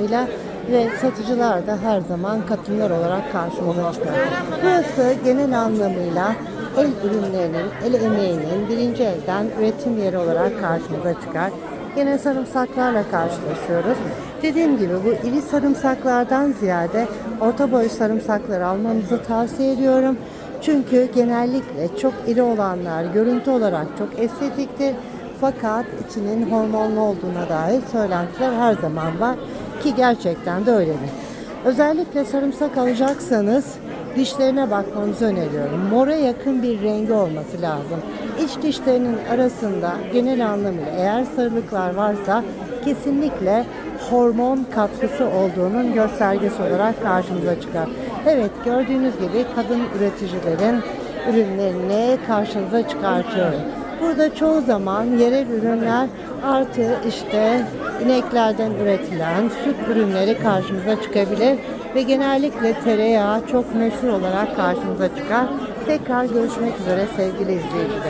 ile ve satıcılar da her zaman kadınlar olarak karşımıza çıkar. Burası genel anlamıyla el ürünlerinin, el emeğinin birinci elden üretim yeri olarak karşımıza çıkar. Yine sarımsaklarla karşılaşıyoruz. Dediğim gibi bu iri sarımsaklardan ziyade orta boy sarımsakları almanızı tavsiye ediyorum. Çünkü genellikle çok iri olanlar görüntü olarak çok estetiktir. Fakat içinin hormonlu olduğuna dair söylentiler her zaman var ki gerçekten de öyledir. Özellikle sarımsak alacaksanız dişlerine bakmanızı öneriyorum. Mora yakın bir rengi olması lazım. İç dişlerinin arasında genel anlamıyla eğer sarılıklar varsa kesinlikle hormon katkısı olduğunun göstergesi olarak karşımıza çıkar. Evet gördüğünüz gibi kadın üreticilerin ürünlerini karşınıza çıkartıyorum. Burada çoğu zaman yerel ürünler artı işte ineklerden üretilen süt ürünleri karşımıza çıkabilir ve genellikle tereyağı çok meşhur olarak karşımıza çıkar. Tekrar görüşmek üzere sevgili izleyicilerim.